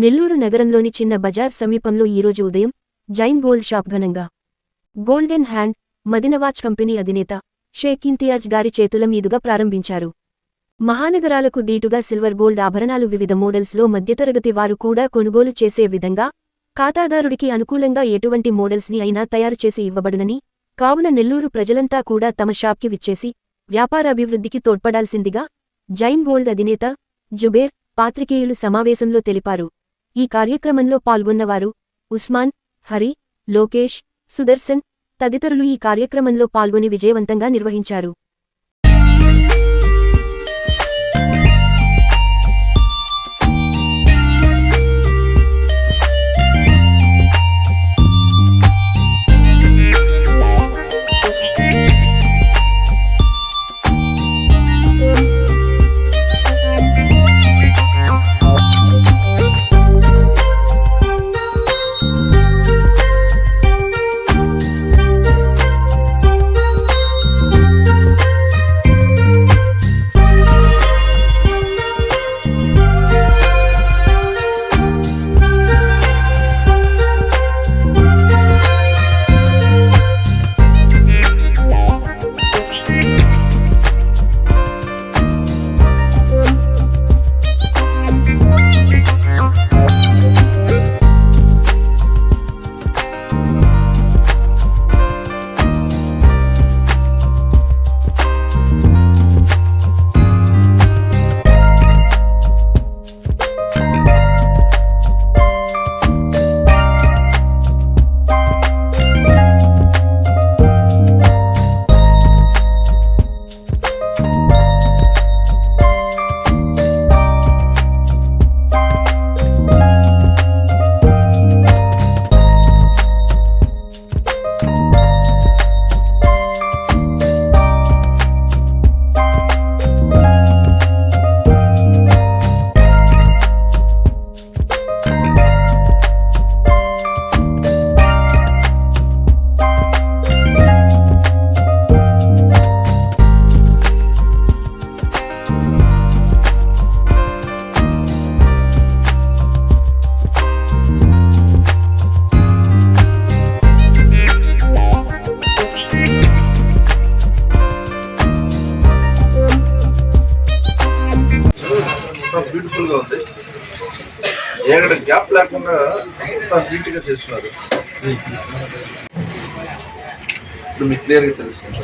నెల్లూరు నగరంలోని చిన్న బజార్ సమీపంలో ఈరోజు ఉదయం జైన్ గోల్డ్ షాప్ ఘనంగా గోల్డెన్ హ్యాండ్ మదినవాచ్ కంపెనీ అధినేత షేక్ ఇంతియాజ్ గారి చేతుల మీదుగా ప్రారంభించారు. మహానగరాలకు దీటుగా సిల్వర్ గోల్డ్ ఆభరణాలు వివిధ మోడల్స్లో మధ్యతరగతి వారు కూడా కొనుగోలు చేసే విధంగా ఖాతాదారుడికి అనుకూలంగా ఎటువంటి మోడల్స్ని అయినా తయారు చేసి ఇవ్వబడునని కావున నెల్లూరు ప్రజలంతా కూడా తమ షాప్కి విచ్చేసి వ్యాపారాభివృద్ధికి తోడ్పడాల్సిందిగా జైన్ గోల్డ్ అధినేత జుబేర్ పాత్రికేయులు సమావేశంలో తెలిపారు. ఈ కార్యక్రమంలో పాల్గొన్నవారు ఉస్మాన్ హరి లోకేష్ సుదర్శన్ తదితరులు ఈ కార్యక్రమంలో పాల్గొని విజయవంతంగా నిర్వహించారు. ఏడు గ్యాప్ లేకుండా అంత నీట్గా చేస్తున్నారు ఇప్పుడు మీకు క్లియర్గా తెలుస్తుంది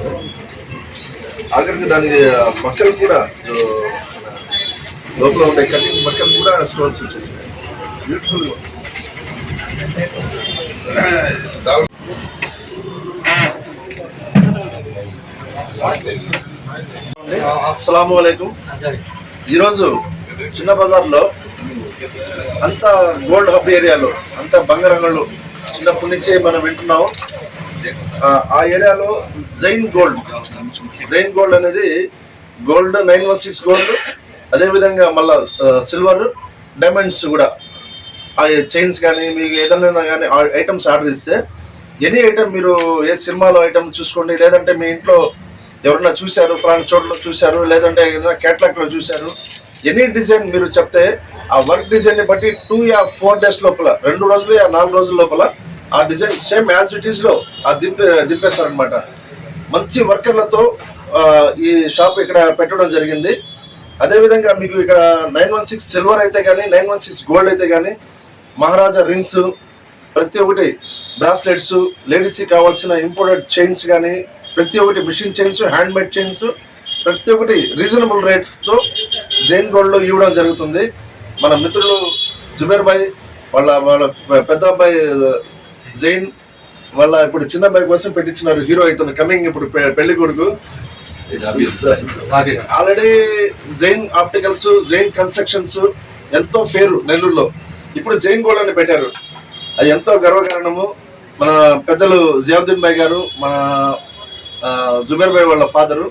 ఆఖరికి దానికి మక్కలు కూడా లోపల ఉండే కటింగ్ మక్కలు కూడా స్టోన్స్ వచ్చేసాయి బ్యూటిఫుల్ అస్సలం ఉంది. ఈరోజు చిన్న బజార్లో అంత గోల్డ్ హబ్ ఏరియాలో అంత బంగారంగళ్ళు చిన్నప్పటి నుంచే మనం వింటున్నాం ఆ, ఆ ఏరియాలో జైన్ గోల్డ్ జైన్ గోల్డ్ అనేది gold nine one six gold అదేవిధంగా మళ్ళా సిల్వర్ డైమండ్స్ కూడా. ఆ చైన్స్ కానీ మీకు ఏదైనా కానీ ఐటమ్స్ ఆర్డర్ ఇస్తే ఎనీ ఐటమ్ మీరు ఏ సినిమాలో ఐటమ్ చూసుకోండి లేదంటే మీ ఇంట్లో ఎవరన్నా చూశారు ఫలానా చోట్ల చూశారు లేదంటే ఏదైనా కేటలాగ్లో చూశారు ఎనీ డిజైన్ మీరు చెప్తే ఆ వర్క్ డిజైన్ని బట్టి టూ యా ఫోర్ డేస్ లోపల రెండు రోజులు యా నాలుగు రోజుల లోపల ఆ డిజైన్ సేమ్ యాజ్ ఇట్ ఈస్లో ఆ దింపే దింపేస్తారనమాట మంచి వర్కర్లతో ఈ షాప్ ఇక్కడ పెట్టడం జరిగింది. అదేవిధంగా మీకు ఇక్కడ నైన్ వన్ సిక్స్ సిల్వర్ అయితే కానీ నైన్ వన్ సిక్స్ గోల్డ్ అయితే కానీ మహారాజా రింగ్స్ ప్రతి ఒక్కటి బ్రాస్లెట్స్ లేడీస్కి కావాల్సిన ఇంపోర్టెడ్ చైన్స్ కానీ ప్రతి ఒక్కటి machine chains hand made chains ప్రతి ఒక్కటి రీజనబుల్ రేట్స్తో జైన్ గోల్డ్లో ఇవ్వడం జరుగుతుంది. మన మిత్రులు జుబేర్ భాయ్ వాళ్ళ వాళ్ళ పెద్ద అబ్బాయి జైన్ వాళ్ళ ఇప్పుడు చిన్న అబ్బాయి కోసం పెట్టించినారు. హీరో అవుతుంది కమింగ్ ఇప్పుడు పెళ్ళి కొడుకు. Already Jain opticals Jain constructions ఎంతో పేరు నెల్లూరులో. ఇప్పుడు జైన్ గోల్డ్ అని పెట్టారు. అది ఎంతో గర్వకారణము. మన పెద్దలు జియావుద్దీన్ భాయ్ గారు మన జుబేర్ భాయ్ వాళ్ళ ఫాదరు.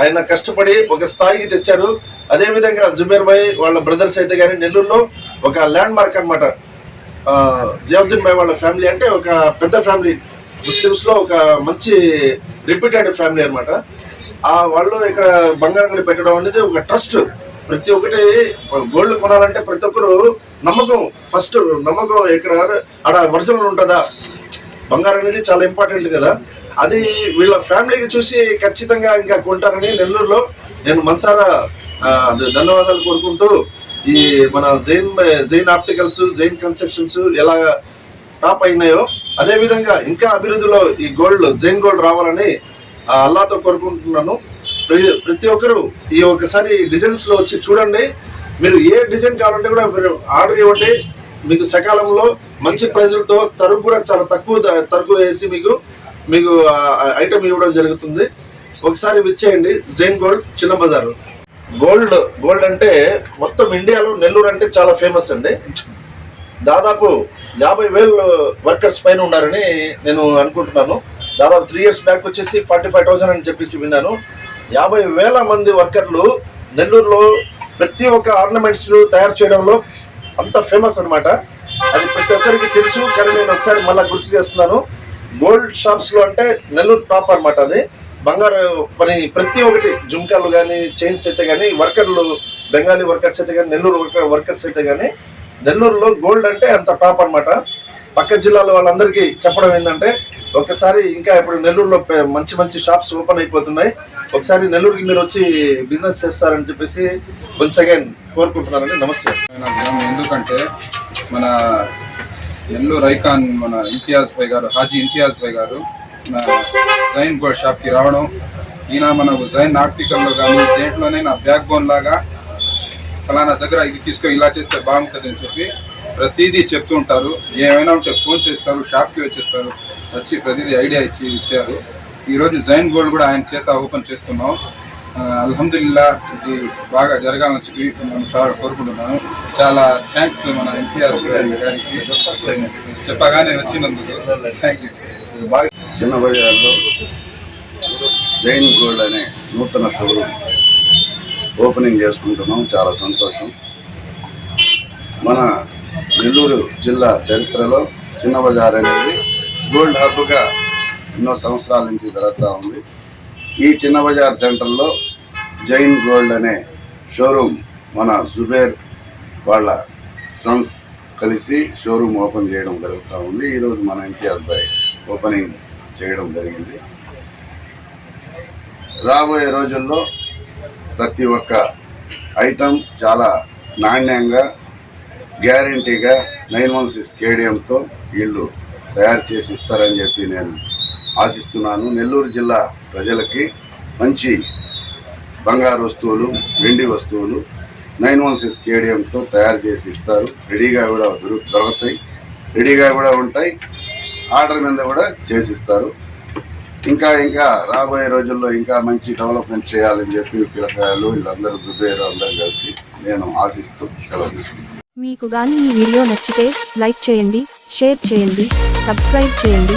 ఆయన కష్టపడి ఒక స్థాయికి తెచ్చారు. అదే విధంగా జుబేర్ భాయ్ వాళ్ళ బ్రదర్స్ అయితే కానీ నెల్లూరులో ఒక ల్యాండ్ మార్క్ అనమాట జియాబుద్దీన్ భాయ్ వాళ్ళ ఫ్యామిలీ అంటే ఒక పెద్ద ఫ్యామిలీ. ముస్లిమ్స్లో ఒక మంచి రిపీటెడ్ ఫ్యామిలీ అనమాట ఆ వాళ్ళు ఇక్కడ బంగారం గడి పెట్టడం అనేది ఒక ట్రస్ట్. ప్రతి ఒక్కటి గోల్డ్ కొనాలంటే ప్రతి ఒక్కరు నమ్మకం. ఫస్ట్ నమ్మకం ఇక్కడ ఆడ ఒరిజినల్ ఉంటుందా? బంగారం అనేది చాలా ఇంపార్టెంట్ కదా. అది వీళ్ళ ఫ్యామిలీకి చూసి ఖచ్చితంగా ఇంకా కొంటారని నెల్లూరులో నేను మనసారా ధన్యవాదాలు కోరుకుంటూ ఈ మన జైన్ జైన్ ఆప్టికల్స్ జైన్ కన్స్ట్రక్షన్స్ ఎలా టాప్ అయినాయో అదేవిధంగా ఇంకా అభివృద్ధిలో ఈ గోల్డ్ జైన్ గోల్డ్ రావాలని ఆ, అల్లాతో కోరుకుంటున్నాను. ప్రతి- ప్రతి ఒక్కరు ఈ ఒకసారి డిజైన్స్లో వచ్చి చూడండి. మీరు ఏ డిజైన్ కావాలంటే కూడా మీరు ఆర్డర్ ఇవ్వండి. మీకు సకాలంలో మంచి ప్రైజులతో తరుగు కూడా చాలా తక్కువ తరుగు వేసి మీకు మీకు ఐటమ్ ఇవ్వడం జరుగుతుంది. ఒకసారి విచ్చేయండి. జైన్ గోల్డ్ చిన్న బజారు. గోల్డ్ గోల్డ్ అంటే మొత్తం ఇండియాలో నెల్లూరు అంటే చాలా ఫేమస్ అండి. దాదాపు యాభై వేలు వర్కర్స్ పైన ఉన్నారని నేను అనుకుంటున్నాను. దాదాపు త్రీ ఇయర్స్ బ్యాక్ వచ్చేసి ఫార్టీ ఫైవ్ థౌసండ్ అని చెప్పేసి విన్నాను. యాభై వేల మంది వర్కర్లు నెల్లూరులో ప్రతి ఒక్క ఆర్నమెంట్స్ తయారు చేయడంలో అంత ఫేమస్ అనమాట అది ప్రతి ఒక్కరికి తెలుసు కానీ నేను ఒకసారి మళ్ళీ గుర్తు చేస్తున్నాను. గోల్డ్ షాప్స్లో అంటే నెల్లూరు టాప్ అన్నమాట అది. బంగారు పని ప్రతి ఒక్కటి జుంకాలు కానీ చైన్స్ అయితే కానీ వర్కర్లు బెంగాలీ వర్కర్స్ అయితే కానీ నెల్లూరు వర్కర్ వర్కర్స్ అయితే కానీ నెల్లూరులో గోల్డ్ అంటే అంత టాప్ అన్నమాట. పక్క జిల్లాల వాళ్ళందరికీ చెప్పడం ఏంటంటే ఒకసారి ఇంకా ఇప్పుడు నెల్లూరులో మంచి మంచి షాప్స్ ఓపెన్ అయిపోతున్నాయి. ఒకసారి నెల్లూరుకి మీరు వచ్చి బిజినెస్ చేస్తారని చెప్పేసి వన్స్ అగైన్ కోరుకుంటున్నానండి. నమస్తే. ఎందుకంటే మన ఎల్లో రైకాన్ మన ఇంతియాజ్ భాయ్ గారు హాజీ ఇంతియాజ్ భాయ్ గారు జైన్ గోల్డ్ షాప్కి రావడం ఈయన మనకు జైన్ ఆర్టికల్లో కానీ దేంట్లోనే నా బ్యాక్ బోన్ లాగా ఫలానా దగ్గర ఇది తీసుకో ఇలా చేస్తే బాగుంటుంది అని చెప్పి ప్రతిదీ చెప్తూ ఉంటారు. ఏమైనా ఉంటే ఫోన్ చేస్తారు షాప్కి వచ్చేస్తారు వచ్చి ప్రతిదీ ఐడియా ఇచ్చి ఇచ్చారు. ఈరోజు జైన్ గోల్డ్ కూడా ఆయన చేత ఓపెన్ చేస్తున్నాం. అల్హమ్దుల్లా ఇది బాగా జరగాలని చెప్పి మనం సార్ కోరుకుంటున్నాను. చాలా థ్యాంక్స్ మన ఎన్టీఆర్ గారికి. చెప్పగానే వచ్చినందుకు థ్యాంక్ యూ బాగా చిన్న బజార్లో జైన్ గోల్డ్ అనే నూతన షోరూమ్ ఓపెనింగ్ చేసుకుంటున్నాం. చాలా సంతోషం. మన నెల్లూరు జిల్లా చరిత్రలో చిన్న బజార్ అనేది గోల్డ్ హబ్గా ఎన్నో సంవత్సరాల నుంచి జరుగుతూ ఉంది. ఈ చిన్న బజార్ సెంటర్లో జైన్ గోల్డ్ అనే షోరూమ్ మన జుబేర్ వాళ్ళ సన్స్ కలిసి షోరూమ్ ఓపెన్ చేయడం జరుగుతూ ఉంది. ఈరోజు మన ఇంతియాజ్ బాయ్ ఓపెనింగ్ చేయడం జరిగింది. రాబోయే రోజుల్లో ప్రతి ఒక్క ఐటమ్ చాలా నాణ్యంగా గ్యారంటీగా నైన్ వన్ సిక్స్ కేడియంతో వీళ్ళు తయారు చేసి ఇస్తారని చెప్పి నేను ఆశిస్తున్నాను. నెల్లూరు జిల్లా ప్రజలకి మంచి బంగారు వస్తువులు వెండి వస్తువులు నైన్ వన్ సిక్స్ కేడియంతో తయారు చేసి ఇస్తారు. రెడీగా కూడా దొరు దొరుకుతాయి. రెడీగా కూడా ఉంటాయి. ఆర్డర్ మీద కూడా చేసిస్తారు ఇంకా ఇంకా రాబోయే రోజుల్లో ఇంకా మంచి డెవలప్మెంట్ చేయాలని చెప్పి పిల్లకాయలు వీళ్ళందరూ ప్రిపేర్ అందరూ కలిసి నేను ఆశిస్తూ సెలవు తీసుకుంటాను మీకు గాని ఈ వీడియో నచ్చితే లైక్ చేయండి షేర్ చేయండి సబ్స్క్రైబ్ చేయండి.